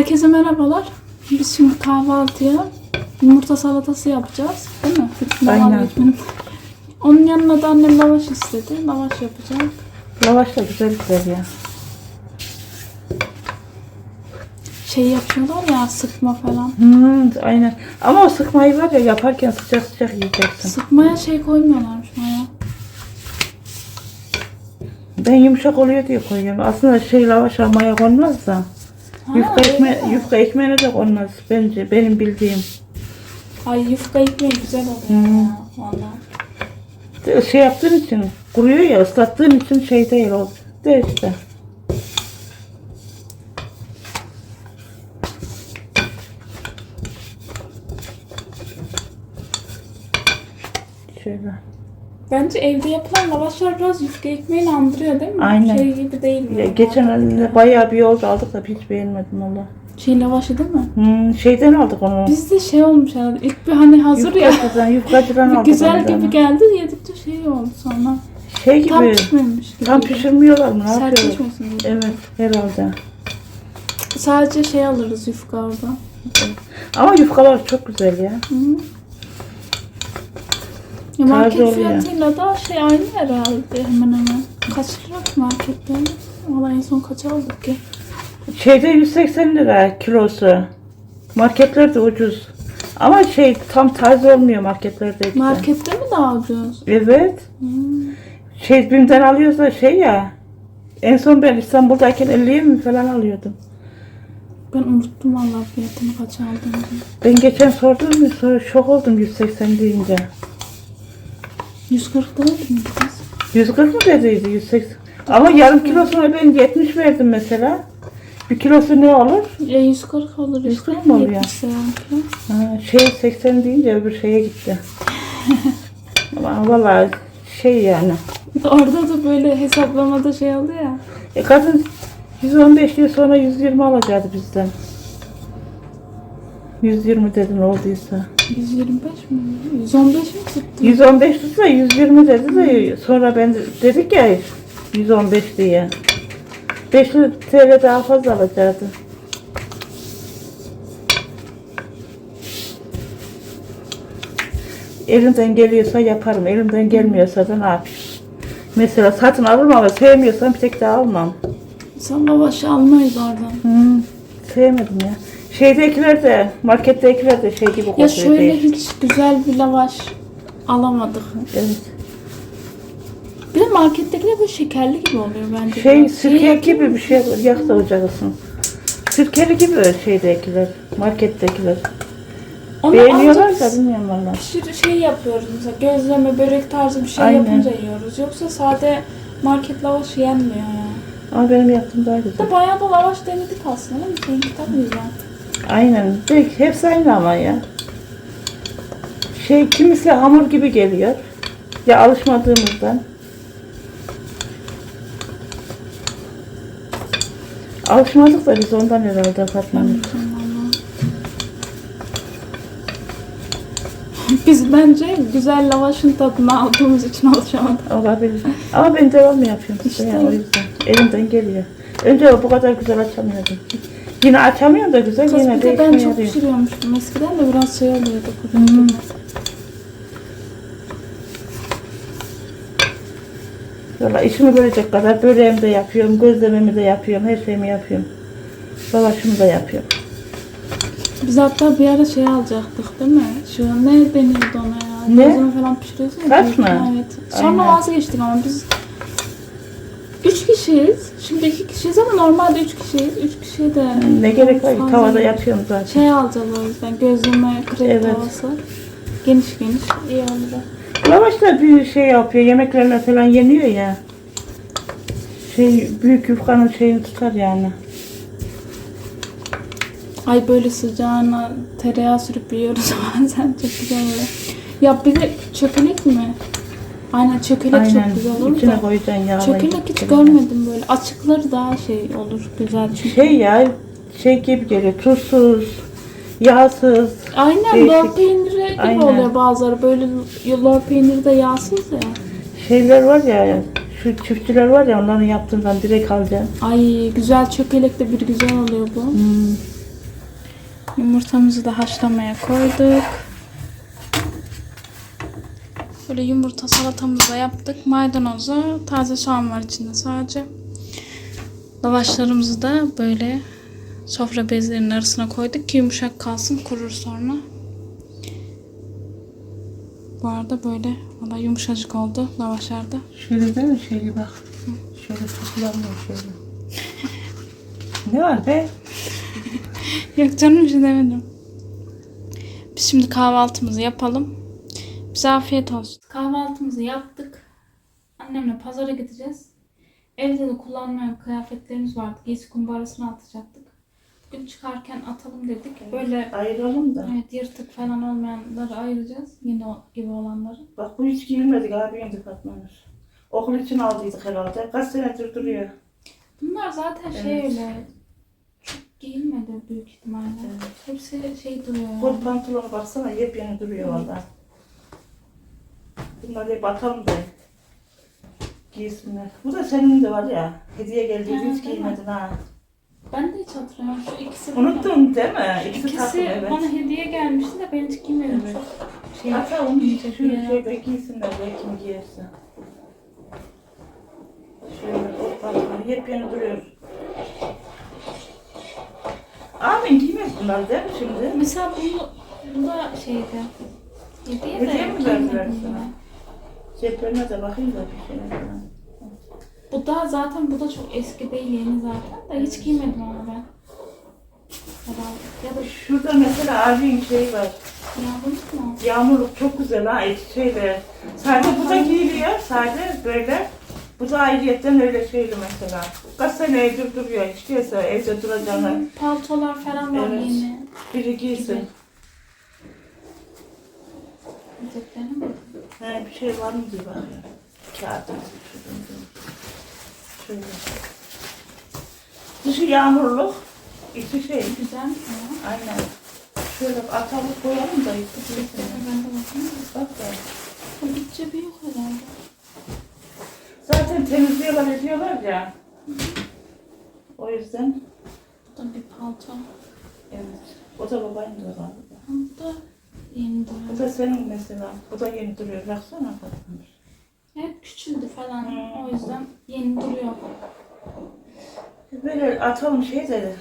Herkese merhabalar. Biz şimdi kahvaltıya yumurta salatası yapacağız. Değil mi? Aynen. Onun yanına da annem lavaş istedi. Lavaş yapacağım. Lavaş da güzel güzel ya. Şey yapıyorlar ya sıkma falan. Hmm, aynen. Ama o sıkmayı var ya yaparken sıcak sıcak yiyeceksin. Sıkmaya şey koymuyorlarmış Maya. Ben yumuşak oluyor diye koyuyorum. Aslında şey lavaş almaya konmaz da. Yufka, ekme, yufka ekmeğine de konmaz bence. Benim bildiğim. Ay yufka ekmeği güzel oluyor Hmm. ya. Valla. Şey yaptığın için kuruyor ya ıslattığın için şey değil o. De işte. Şöyle. Bence evde yapılan lavaşlar biraz yufka ekmeğini andırıyor değil mi? Aynen. Şey gibi değil. Ya, böyle. geçen halinde bayağı bir yolda aldık da hiç beğenmedim valla. Şey lavaşı değil mi? Hmm, şeyden aldık onu. Bizde şey olmuş herhalde. İlk bir hani hazır ya. Yufkacıdan, yufkacıdan aldık güzel gibi geldi yedikçe şey oldu sonra. Şey Tam gibi, pişmemiş gibi. tam pişirmiyorlar mı? Ne Sert yapıyorlar? Evet, herhalde. Sadece şey alırız yufka orada. Ama yufkalar çok güzel ya. Hı -hı. Ya market fiyatıyla da şey aynı herhalde hemen hemen. Kaç lira ki markette? Valla en son kaç aldık ki? Şeyde 180 lira kilosu. Marketlerde ucuz. Ama şey tam taze olmuyor marketlerde işte. Markette mi daha ucuz? Evet. Hmm. Şey BİM'den alıyoruz da şey ya. En son ben İstanbul'dayken 50'ye mi falan alıyordum. Ben unuttum valla fiyatını kaç aldığımı. Ben geçen sordum sonra şok oldum 180 deyince. 140 lira mı kız? 140 mı dediydi 180? Ama yarım kilosuna ben 70 verdim mesela. Bir kilosu ne olur? E 140 olur işte. 140 mı oluyor? 70 lira. Ha, şey 80 deyince öbür şeye gitti. Ama vallahi şey yani. Orada da böyle hesaplamada şey oldu ya. E kadın 115 diye sonra 120 alacaktı bizden. 120 dedin olduysa. 125 mi? 115 mi tuttu? 115 tutsa 120 dedi de sonra ben de, dedik ya 115 diye. 5 TL daha fazla alacaktı. Elimden geliyorsa yaparım. Elimden gelmiyorsa da ne yapayım? Mesela satın alırım ama sevmiyorsam bir tek daha almam. Sen lavaşı almayız oradan. Hmm, sevmedim ya. Şeydekiler de, markettekiler de şey gibi kokuyor. Ya şöyle değil. hiç güzel bir lavaş alamadık. Evet. Bir de markettekiler böyle şekerli gibi oluyor bence. Şey, biraz. sirke yakın gibi bir şey yaksa olacaksın. Sirkeli gibi şeydekiler, markettekiler. Onu Beğeniyorlar da bilmiyorum valla. pişir şey yapıyoruz mesela gözleme, börek tarzı bir şey Aynen. yapınca yiyoruz. Yoksa sade market lavaşı yenmiyor ya. Ama benim yaptığım daha güzel. Da bayağı da lavaş denedik aslında değil mi? Seninki tabii güzel. Aynen. Peki, hepsi aynı ama ya. Şey kimisi hamur gibi geliyor. Ya alışmadığımızdan. Alışmadık da biz ondan herhalde Fatma Hanım. Biz bence güzel lavaşın tadını aldığımız için alışamadık. Olabilir. Ama ben devamlı yapıyorum işte İşte. ya, o yüzden. Elimden geliyor. Önce bu kadar güzel açamıyordum. Yine açamıyorum da güzel Kız yine bir de ben çok yarıyor. pişiriyormuştum. Eskiden de biraz şey oluyordu. Hmm. Valla işimi görecek kadar böreğimi de yapıyorum, gözlememi de yapıyorum, her şeyimi yapıyorum. Lavaşımı da yapıyorum. Biz hatta bir ara şey alacaktık değil mi? Şu ne deniyordu ona ya? Ne? Gözleme falan pişiriyorsun ya. Saç mı? Evet. Sonra vazgeçtik ama biz üç kişiyiz. Şimdi iki kişiyiz ama normalde üç kişiyiz. Üç kişiyi de Ne gerek var fazla tavada yapıyorum zaten. Şey alacağız o yüzden gözleme krep Evet. tavası. Geniş geniş iyi oldu. Lavaş da bir şey yapıyor, yemeklerine falan yeniyor ya. Şey, büyük yufkanın şeyini tutar yani. Ay böyle sıcağına tereyağı sürüp yiyoruz bazen çok güzel oluyor. Ya bir de çökelek mi? Aynen çökelek Aynen, çok güzel olur içine da. koyacaksın yağlayıp. Çökelek hiç görmedim böyle. Açıkları daha şey olur güzel çünkü. Şey ya, şey gibi geliyor, tuzsuz, yağsız. Aynen değişik. lor peyniri gibi Aynen. oluyor bazıları. Böyle lor peyniri de yağsız ya. Şeyler var ya, şu çiftçiler var ya onların yaptığından direkt alacaksın. Ay güzel çökelek de bir güzel oluyor bu. Hmm. Yumurtamızı da haşlamaya koyduk. Böyle yumurta salatamızı da yaptık. Maydanozla taze soğan var içinde sadece. Lavaşlarımızı da böyle sofra bezlerinin arasına koyduk ki yumuşak kalsın kurur sonra. Bu arada böyle valla yumuşacık oldu lavaşlarda. Şöyle değil mi? Şöyle bak. Şöyle tutulamıyor şöyle. ne var be? Yok canım bir şey demedim. Biz şimdi kahvaltımızı yapalım. Bize afiyet olsun. Kahvaltımızı yaptık. Annemle pazara gideceğiz. Evde de kullanmayan kıyafetlerimiz vardı. Giysi kumbarasına atacaktık. Bugün çıkarken atalım dedik. Böyle Ayıralım da. evet, yırtık falan olmayanları ayıracağız. Yine o gibi olanları. Bak bu hiç giyilmedik abi yendik Fatma'nız. Okul için aldıydık herhalde. Kaç senedir duruyor. Bunlar zaten şey Evet. öyle çok giyilmedi büyük ihtimalle. Hepsi şey duruyor. Kol pantolonu baksana yepyeni duruyor valla. Bunları hep atalım da giysinler. Bu da senin de var ya. Hediye geldi Ha, hiç giymedin ha. Ben de hiç hatırlamıyorum. Şu ikisi Unuttun değil mi? İkisi, İkisi takım evet. bana hediye gelmişti de ben hiç giymedim. Evet. Şey Atalım giyecek şu yer. şeyde giysinler de kim giyerse. Şöyle pantolonu yepyeni duruyor. Abin giymez bunlar değil mi şimdi? Mesela bunu bu da şeydi. Hediye de Hediye mi verdiler sana? Ceplerine de bakayım da bir şey falan. Bu da zaten bu da çok eski değil yeni zaten de hiç giymedim onu ben. Herhalde. Ya da Şurada mesela abinin şeyi var. yağmurluk mu? Yağmurluk çok güzel ha. et- Şeyde. Sadece bu da giyiliyor. Sadece böyle. Bu da ayrıyetten öyle şeyli mesela. Kaç sene evde duruyor. Hiç değilse evde duracağını. Paltolar falan var Evet. yeni. Biri giysin. Ceplerini mi? He, bir şey var mı diye bakıyorum. Kağıt. Şöyle. Dışı yağmurluk. içi şey. Güzelmiş ya. Aynen. Şöyle atalım koyalım da. Ceplerine ben de bakayım. Bak da. Bu iç cebi yok herhalde. Zaten temizliyorlar ediyorlar ya. O yüzden Bu da bir palto. evet. O da babanın da galiba. Bu da Bu da senin mesela. Bu da yeni duruyor. Baksana Fatma. Hep küçüldü falan. Hmm. O yüzden yeni duruyor. Böyle atalım şey de.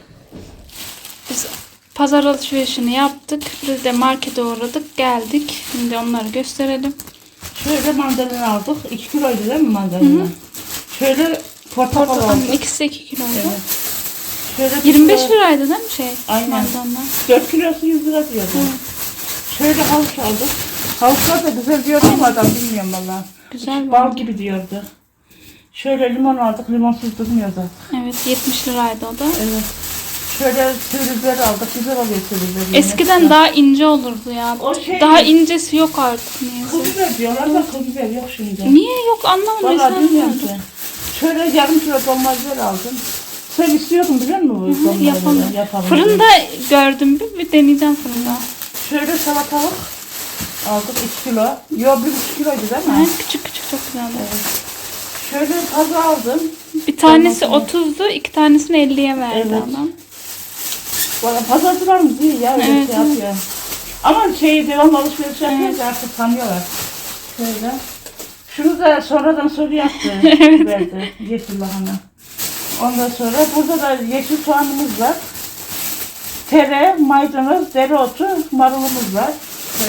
Biz pazar alışverişini yaptık. Biz de markete uğradık. Geldik. Şimdi onları gösterelim. Şöyle mandalina aldık. 2 kiloydu değil mi mandalina? Şöyle portakal Portakalın aldık. ikisi 2 kiloydu. Evet. Şöyle 25 kilo- liraydı değil mi şey? Aynen. Mandalina. 4 kilosu 100 lira diyordu. Şöyle havuç aldık. Havuçlar da güzel diyordu ama adam bilmiyorum valla. Güzel Bal vardı. gibi diyordu. Şöyle limon aldık. Limonsuz durmuyordu. Evet 70 liraydı o da. Evet. Şöyle sürüzler aldık. Güzel oluyor sürüzler. Eskiden daha ince olurdu ya. O şey- Daha incesi yok artık niyeyse. Kıl biber diyorlar da kıl biber yok şimdi. Niye yok anlamadım. Valla Eskiden bilmiyorum. Şöyle yarım kilo dolmazlar aldım. Sen istiyordun biliyor musun bu dolmaları? Yapalım. Yapalım. Fırında gördüm bir, bir deneyeceğim fırında. Şöyle salatalık aldık 2 kilo. Yo 1,5 kiloydu değil mi? Evet, küçük küçük çok güzeldi. Şöyle fazla aldım. Bir tanesi Tamam, 30'du, iki tanesini 50'ye verdi Evet. adam. Valla pazarcılarımız iyi ya öyle Evet, şey yapıyor. Ama şey devam alışveriş yapıyoruz artık tanıyorlar. Şöyle. Şunu da sonradan soru yaptı. verdi. Yeşil lahana. Ondan sonra burada da yeşil soğanımız var. Tere, maydanoz, dereotu, marulumuz var.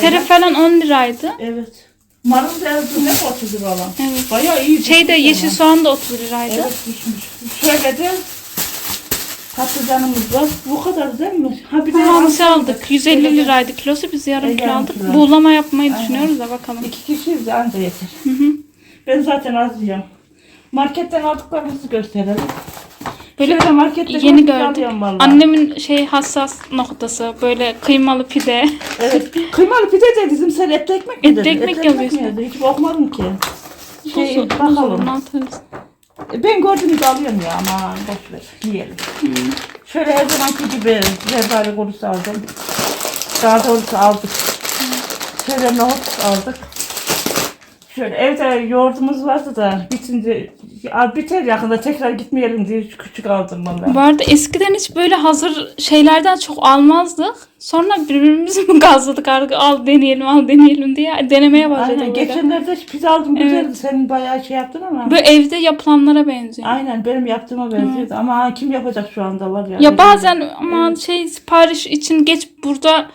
Tere falan 10 liraydı. Evet. Marul da ne 30 lira olan. Evet. Bayağı iyi. Şey de yeşil ama. soğan da 30 liraydı. Evet düşmüş. Şöyle de patlıcanımız var. Bu kadar değil mi? Ha bir de Hamsi aldık. 150 liraydı kilosu. Biz yarım E, kilo aldık. kilo. Buğulama yapmayı Aynen. düşünüyoruz da bakalım. İki kişiyiz de anca yeter. Hı hı. Ben zaten az yiyorum. Marketten aldıklarımızı gösterelim. Böyle Şöyle markette yeni vallahi. Annemin şey hassas noktası böyle kıymalı pide. Evet. Kıymalı pide de bizim sen etli ekmek mi Etli ekmek Etli yazıyor işte. mi yazıyor? Hiç bakmadım ki. Şey, Buzu- bakalım. atarız. Ben gördüğümü de alıyorum ya ama boş ver yiyelim. Şöyle her zamanki gibi zerdali kurusu aldım. Daha doğrusu aldık. Şöyle nohut aldık. Şöyle evde yoğurdumuz vardı da bitince ya biter yakında tekrar gitmeyelim diye küçük aldım valla. Bu arada eskiden hiç böyle hazır şeylerden çok almazdık. Sonra birbirimizi mi gazladık artık al deneyelim al deneyelim diye denemeye başladık. Aynen böyle. geçenlerde pizza aldım güzeldi. Evet. Senin bayağı şey yaptın ama. Böyle evde yapılanlara benziyor. Aynen benim yaptığıma benziyordu ama ha, kim yapacak şu anda var ya. Ya bazen ama şey sipariş için geç burada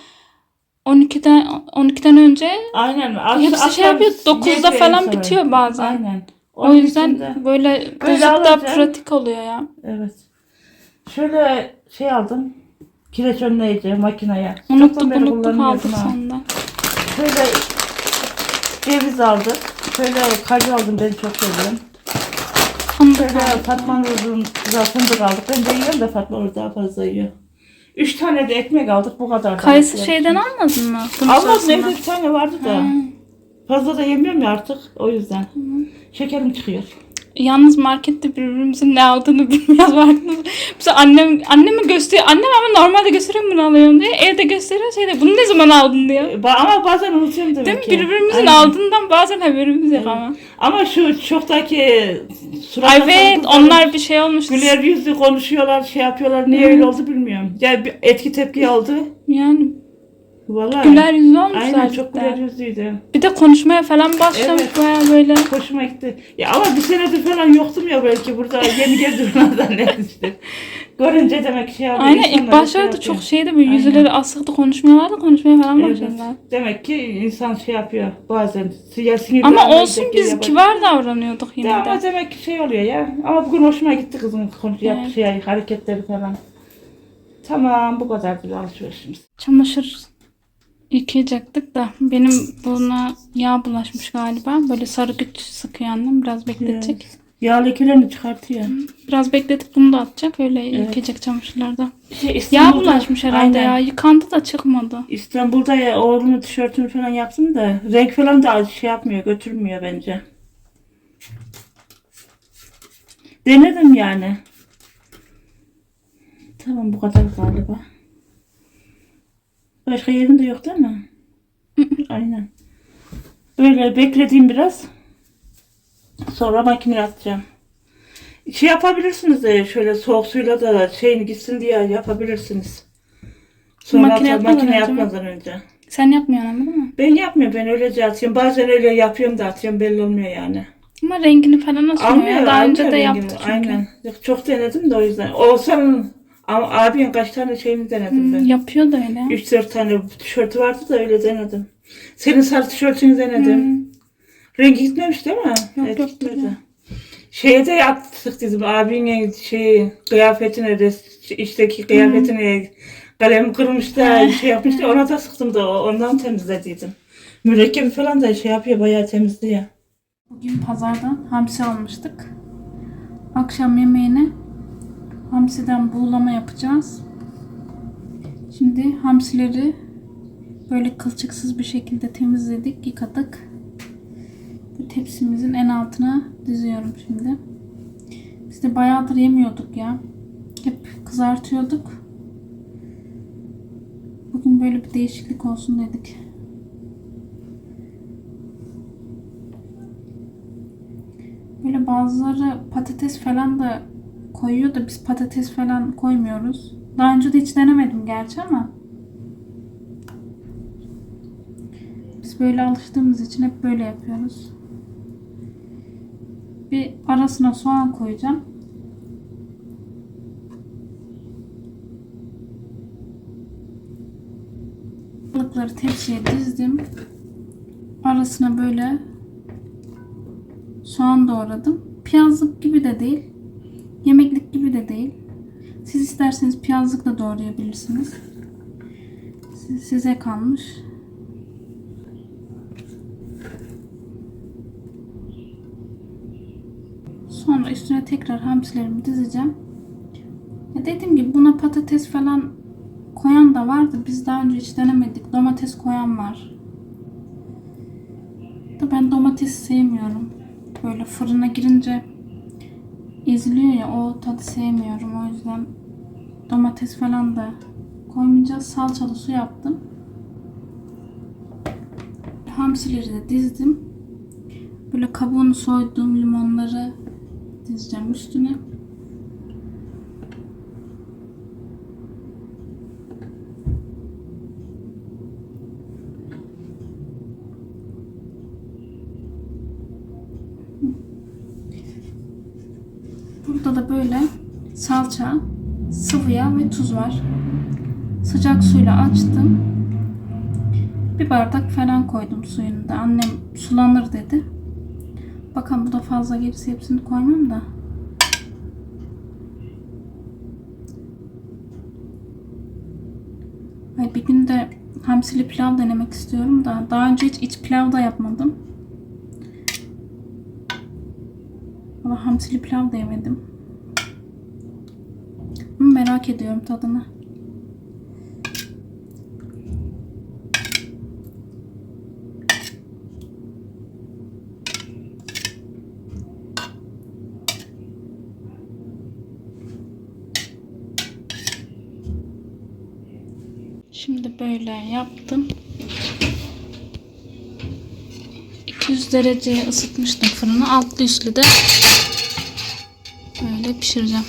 12'den 12'den önce Aynen. ak- hepsi akşam şey yapıyor 9'da yedi en falan sonra. bitiyor bazen. Aynen. O Onun yüzden için de- böyle bozuk da alacağım. pratik oluyor ya. Evet. Şöyle şey aldım. Kireç önleyici makineye. Unuttuk Çoktan beri unuttuk kullanmıyordum aldık ha. sonunda. Şöyle ceviz aldık. Şöyle kaju aldım ben çok seviyorum. Fındık Şöyle aldık. Fatma Nur'un güzel fındık aldık. Ben de yiyorum da Fatma Nur daha fazla yiyor. Üç tane de ekmek aldık bu kadar. da. Kayısı şeyden almadın mı? Almadım evde bir tane vardı da. Hı. Fazla da yemiyorum ya artık o yüzden. Şekerim çıkıyor. Yalnız markette birbirimizin ne aldığını bilmiyoruz farkında. Mesela annem anneme gösteriyor. Annem ama normalde gösteriyor bunu alıyorum diye. Evde gösteriyor şeyde bunu ne zaman aldın diyor. Ba- Ama bazen unutuyorum demek Değil mi? ki. Birbirimizin Aynen. aldığından bazen haberimiz yok ama. Ama şu çoktaki Ay suratlar evet onlar bir şey olmuş. güler yüzlü konuşuyorlar, şey yapıyorlar. Niye öyle oldu bilmiyorum. Ya bir etki tepki aldı. Yani Vallahi. güler yüzlü olmuş Aynen zaten. çok güler yüzlüydü. Bir de konuşmaya falan başlamış Evet. baya böyle. Hoşuma gitti. Ya ama bir senedir falan yoktum ya belki burada yeni ne işte. Görünce demek şey yapıyor. Aynen ilk başlarda şey çok şeydi böyle Aynen. yüzleri asıktı konuşmuyorlardı konuşmaya falan Evet. başladılar. Demek ki insan şey yapıyor bazen. Ya Ama olsun biz yapacak. kibar davranıyorduk yine ama de. demek ki şey oluyor ya. Ama bugün hoşuma gitti kızın konu yap Evet. şey hareketleri falan. Tamam bu kadardır alışverişimiz. Çamaşır yıkayacaktık da benim buna yağ bulaşmış galiba. Böyle sarı güç sıkıyor annem. Biraz bekletecek. Yağ lekelerini çıkartıyor. Biraz bekletip bunu da atacak. Öyle yıkayacak çamaşırlarda. Şey, Yağ bulaşmış herhalde Aynen. ya. Yıkandı da çıkmadı. İstanbul'da ya oğlumun tişörtünü falan yaptım da renk falan da şey yapmıyor, götürmüyor bence. Denedim yani. Tamam bu kadar galiba. Başka yerinde yok değil mi? Aynen. Böyle beklediğim biraz. Sonra makineye atacağım. Şey yapabilirsiniz de şöyle soğuk suyla da şeyini gitsin diye yapabilirsiniz. Sonra Makine yapmadan makine yapmadan önce. Sen yapmıyorsun ama değil mi? Ben yapmıyorum ben öylece atıyorum. Bazen öyle yapıyorum da atıyorum belli olmuyor yani. Ama rengini falan nasıl Almıyor, Daha önce de rengini. yaptı çünkü. Aynen. Çok denedim de o yüzden. O senin ama abin kaç tane şeyini denedim Hmm, ben. yapıyor da öyle. 3-4 tane tişörtü vardı da öyle denedim. Senin sarı tişörtünü denedim. Hmm. Rengi gitmemiş değil mi? Yok, Evet, yok, gitmedi. duruyor. Şeye de yaptık dedim abinin şey kıyafetine de içteki kıyafetine kalem kırmış da şey yapmış da ona da sıktım da o- ondan temizlediydim. Mürekkebi falan da şey yapıyor bayağı temizliyor. Bugün pazardan hamsi almıştık. Akşam yemeğine hamsiden buğulama yapacağız. Şimdi hamsileri böyle kılçıksız bir şekilde temizledik, yıkadık. Bu tepsimizin en altına diziyorum şimdi. Biz de bayağıdır yemiyorduk ya. Hep kızartıyorduk. Bugün böyle bir değişiklik olsun dedik. Böyle bazıları patates falan da koyuyor da biz patates falan koymuyoruz. Daha önce de hiç denemedim gerçi ama. Biz böyle alıştığımız için hep böyle yapıyoruz. Bir arasına soğan koyacağım. Balıkları tepsiye dizdim. Arasına böyle soğan doğradım. Piyazlık gibi de değil. Gibi de değil. Siz isterseniz piyazlık da doğrayabilirsiniz. Siz- Size kalmış. Sonra üstüne tekrar hamsilerimi dizeceğim. Ya dediğim gibi buna patates falan koyan da vardı. Biz daha önce hiç denemedik. Domates koyan var. Da ben domates sevmiyorum. Böyle fırına girince eziliyor ya o tadı sevmiyorum. O yüzden domates falan da koymayacağız. Salçalı su yaptım. Hamsileri de dizdim. Böyle kabuğunu soyduğum limonları dizeceğim üstüne. Burada da böyle salça, sıvı yağ ve tuz var. Sıcak suyla açtım. Bir bardak falan koydum suyunu da. Annem sulanır dedi. Bakalım bu da fazla gerisi hepsini koymam da. Ay bir gün de hamsili pilav denemek istiyorum da daha önce hiç iç pilav da yapmadım. Ama hamsili pilav da yemedim. Merak ediyorum tadını. Şimdi böyle yaptım. 200 dereceye ısıtmıştım fırını. Altlı üstlü de böyle pişireceğim.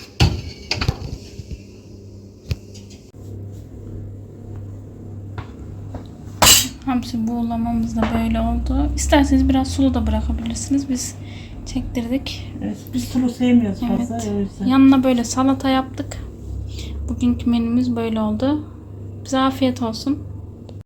Hamsi buğulamamız da böyle oldu. İsterseniz biraz sulu da bırakabilirsiniz. Biz çektirdik. Evet, biz sulu sevmiyoruz Evet. fazla. o yüzden. Yanına böyle salata yaptık. Bugünkü menümüz böyle oldu. Bize afiyet olsun.